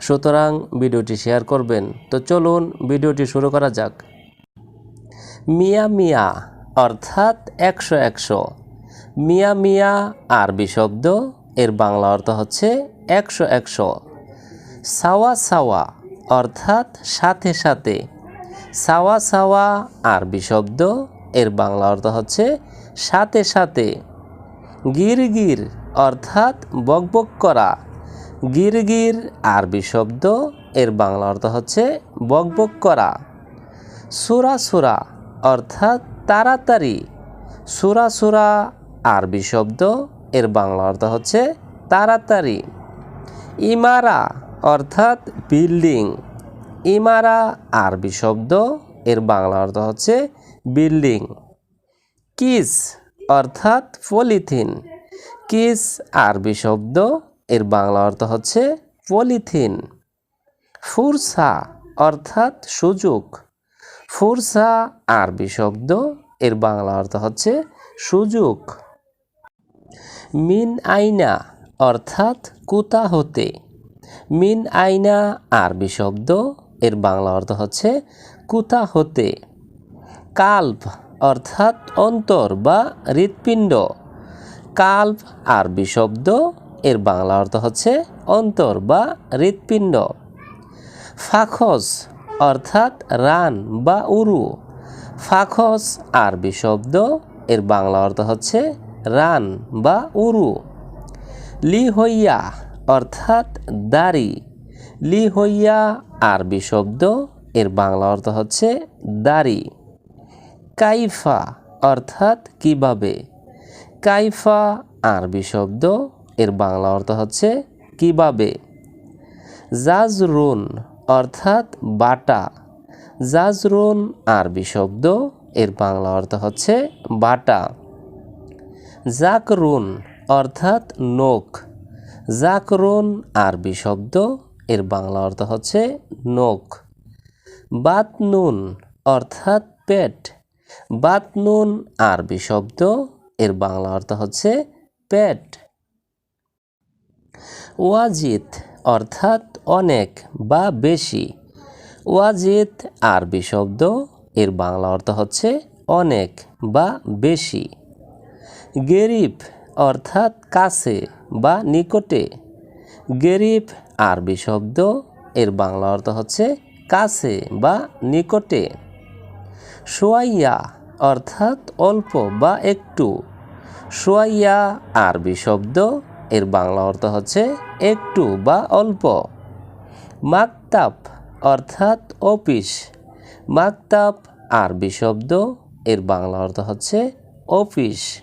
সুতরাং ভিডিওটি শেয়ার করবেন। তো চলুন ভিডিওটি শুরু করা যাক। মিয়া মিয়া, অর্থাৎ একশো একশো। মিয়া মিয়া, আরবি শব্দ, এর বাংলা অর্থ হচ্ছে একশো একশো। সাওয়া সাওয়া, অর্থাৎ সাথে সাথে। সাওয়া সাওয়া, আরবি শব্দ, এর বাংলা অর্থ হচ্ছে সাথে সাথে। গির গির অর্থাৎ বকবক করা। গির গির আরবি শব্দ, এর বাংলা অর্থ হচ্ছে বকবক করা। সুরা সুরা অর্থাৎ তাড়াতাড়ি। সুরা সুরা আরবি শব্দ, এর বাংলা অর্থ হচ্ছে তাড়াতাড়ি। ইমারা অর্থাৎ বিল্ডিং। ইমারা আরবি শব্দ, এর বাংলা অর্থ হচ্ছে বিল্ডিং। কিস অর্থাৎ পলিথিন। কিস আরবি শব্দ এর বাংলা অর্থ হচ্ছে পলিথিন। ফুরসা অর্থাৎ সুযোগ। ফুরসা আরবি শব্দ, এর বাংলা অর্থ হচ্ছে সুযোগ। মিন আইনা অর্থাৎ কুতা হতে। মিন আইনা আরবি শব্দ, এর বাংলা অর্থ হচ্ছে কুতা হতে। কাল্প অর্থাৎ অন্তর বা হৃৎপিণ্ড। কাল্প আরবি শব্দ এর বাংলা অর্থ হচ্ছে অন্তর বা হৃৎপিণ্ড। ফাখস অর্থাৎ রান বা উরু। ফাখস আরবি শব্দ, এর বাংলা অর্থ হচ্ছে রান বা উরু। লি হইয়া অর্থাৎ দাড়ি। লি হইয়া আরবি শব্দ, এর বাংলা অর্থ হচ্ছে দাড়ি। কাইফা অর্থাৎ কীভাবে? কাইফা আরবি শব্দ এর বাংলা অর্থ হচ্ছে কীভাবে? জাজরুন অর্থাৎ বাটা। জাজরুন আরবি শব্দ, এর বাংলা অর্থ হচ্ছে বাটা। জাকরুন অর্থাৎ নোক জাকরুন আরবি শব্দ, এর বাংলা অর্থ হচ্ছে নোক বাতনুন অর্থাৎ পেট। বাতনুন আরবি শব্দ, এর বাংলা অর্থ হচ্ছে পেট। ওয়াজিত অর্থাৎ অনেক বা বেশি। ওয়াজিত আরবি শব্দ, এর বাংলা অর্থ হচ্ছে অনেক বা বেশি। গেরিব অর্থাৎ কাছে বা নিকটে। গেরিব আরবি শব্দ, এর বাংলা অর্থ হচ্ছে কাছে বা নিকটে। সোয়াইয়া অর্থাৎ অল্প বা একটু। সোয়াইয়া আরবি শব্দ এর বাংলা অর্থ হচ্ছে একটু বা অল্প। মাকতাব অর্থাৎ অফিস। মাকতাব আরবি শব্দ, এর বাংলা অর্থ হচ্ছে অফিস।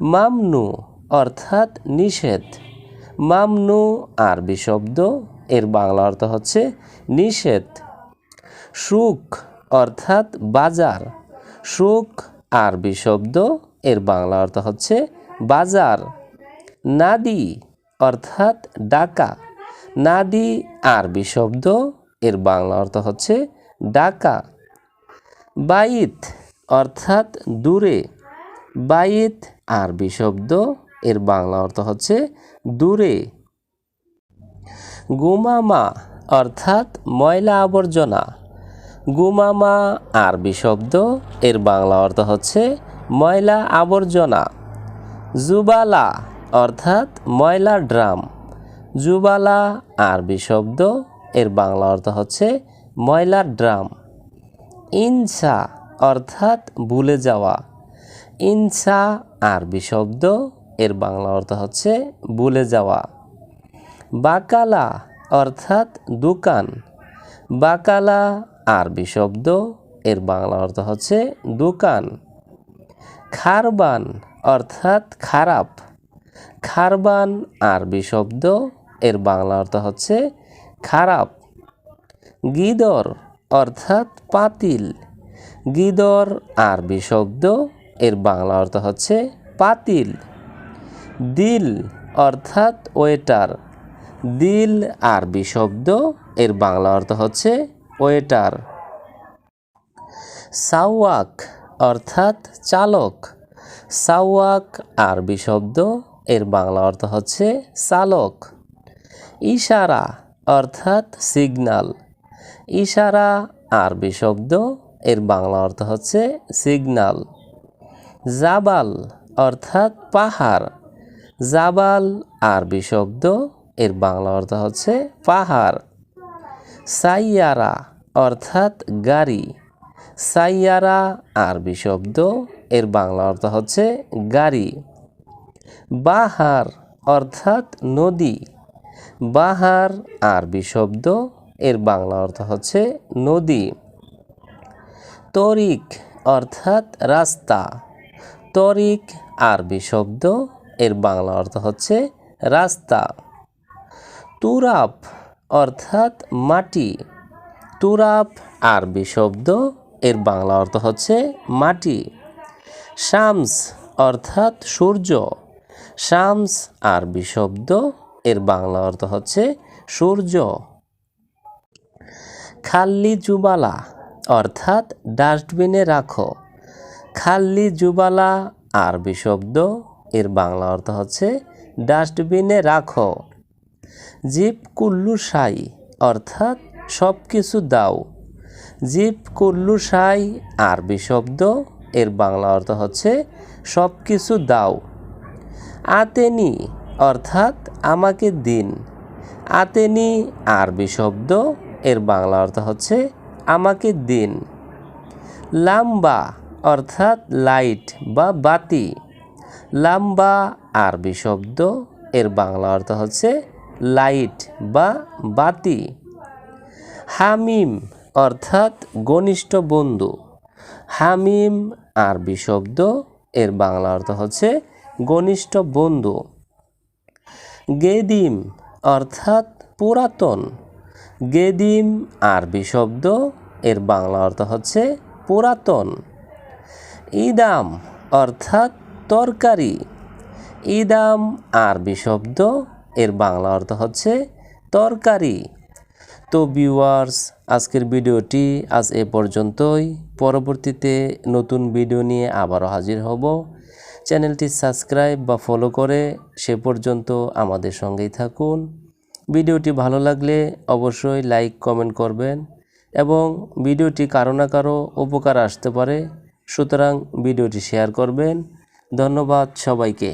মামনু অর্থাৎ নিষেধ। মামনু আরবি শব্দ, এর বাংলা অর্থ হচ্ছে নিষেধ। সুখ অর্থাৎ বাজার। সুখ আরবি শব্দ, এর বাংলা অর্থ হচ্ছে বাজার। নাদি, অর্থাৎ ডাকা। নাদি, আরবি শব্দ, এর বাংলা অর্থ হচ্ছে ডাকা। বাইত, অর্থাৎ দূরে। বাইত, আরবি শব্দ, এর বাংলা অর্থ হচ্ছে দূরে। গুমামা, অর্থাৎ ময়লা আবর্জনা। গুমামা, আরবি শব্দ, এর বাংলা অর্থ হচ্ছে ময়লা আবর্জনা। জুবালা অর্থাৎ ময়লা ড্রাম। জুবালা আরবি শব্দ, এর বাংলা অর্থ হচ্ছে ময়লা ড্রাম। ইনসা অর্থাৎ ভুলে যাওয়া। ইনসা, আরবি শব্দ, এর বাংলা অর্থ হচ্ছে ভুলে যাওয়া। বাকালা অর্থাৎ দোকান। বাকালা, আরবি শব্দ, এর বাংলা অর্থ হচ্ছে দোকান। খারবান অর্থাৎ খারাপ। খারবান আরবি শব্দ, এর বাংলা অর্থ হচ্ছে খারাপ। গিদর অর্থাৎ পাতিল। গিদর আরবি শব্দ, এর বাংলা অর্থ হচ্ছে পাতিল। দিল অর্থাৎ ওয়েটার। দিল আরবি শব্দ, এর বাংলা অর্থ হচ্ছে ওয়েটার। সাওয়াক অর্থাৎ চালক। সাওয়াক আরবি শব্দ এর বাংলা অর্থ হচ্ছে চালক। ইশারা অর্থাৎ সিগনাল ইশারা আরবি শব্দ, এর বাংলা অর্থ হচ্ছে সিগনাল জাবাল অর্থাৎ পাহাড়। জাবাল আরবি শব্দ, এর বাংলা অর্থ হচ্ছে পাহাড়। সাইয়ারা অর্থাৎ গাড়ি। সাইয়ারা আরবি শব্দ, এর বাংলা অর্থ হচ্ছে গাড়ি। বাহার অর্থাৎ নদী। বাহার আরবি শব্দ এর বাংলা অর্থ হচ্ছে নদী। তরিক অর্থাৎ রাস্তা। তরিক আরবি শব্দ এর বাংলা অর্থ হচ্ছে রাস্তা। তুরাপ অর্থাৎ মাটি। তুরাপ আরবি শব্দ এর বাংলা অর্থ হচ্ছে মাটি। শামস অর্থাৎ সূর্য। শামস আরবি শব্দ, এর বাংলা অর্থ হচ্ছে সূর্য। খাল্লি জুবালা, অর্থাৎ ডাস্টবিনে রাখো। খাল্লি জুবালা আরবি শব্দ, এর বাংলা অর্থ হচ্ছে ডাস্টবিনে রাখো। জিপ কুল্লু সাই অর্থাৎ সব কিছু দাও। জিপ কুল্লু সাই আরবি শব্দ, এর বাংলা অর্থ হচ্ছে সব কিছু দাও। আতেনি, অর্থাৎ আমাকে দিন। আতেনি, আরবি শব্দ, এর বাংলা অর্থ হচ্ছে আমাকে দিন। লাম্বা, অর্থাৎ লাইট বা বাতি। লাম্বা, আরবি শব্দ, এর বাংলা অর্থ হচ্ছে লাইট বা বাতি। হামিম, অর্থাৎ ঘনিষ্ঠ বন্ধু। হামিম, আরবি শব্দ, এর বাংলা অর্থ হচ্ছে ঘনিষ্ঠ বন্ধু। গেদিম অর্থাৎ পুরাতন। গেদিম আরবি শব্দ, এর বাংলা অর্থ হচ্ছে পুরাতন। ইদাম অর্থাৎ তরকারি। ইদাম আরবি শব্দ, এর বাংলা অর্থ হচ্ছে তরকারি। তো ভিউয়ার্স, আজকের ভিডিওটি আজ এ পর্যন্তই। পরবর্তীতে নতুন ভিডিও নিয়ে আবারও হাজির হব। চ্যানেলটি সাবস্ক্রাইব বা ফলো করে সে পর্যন্ত আমাদের সঙ্গেই থাকুন। ভিডিওটি ভালো লাগলে অবশ্যই লাইক, কমেন্ট করবেন এবং ভিডিওটি কারও না কারও উপকার আসতে পারে। সুতরাং ভিডিওটি শেয়ার করবেন। ধন্যবাদ সবাইকে।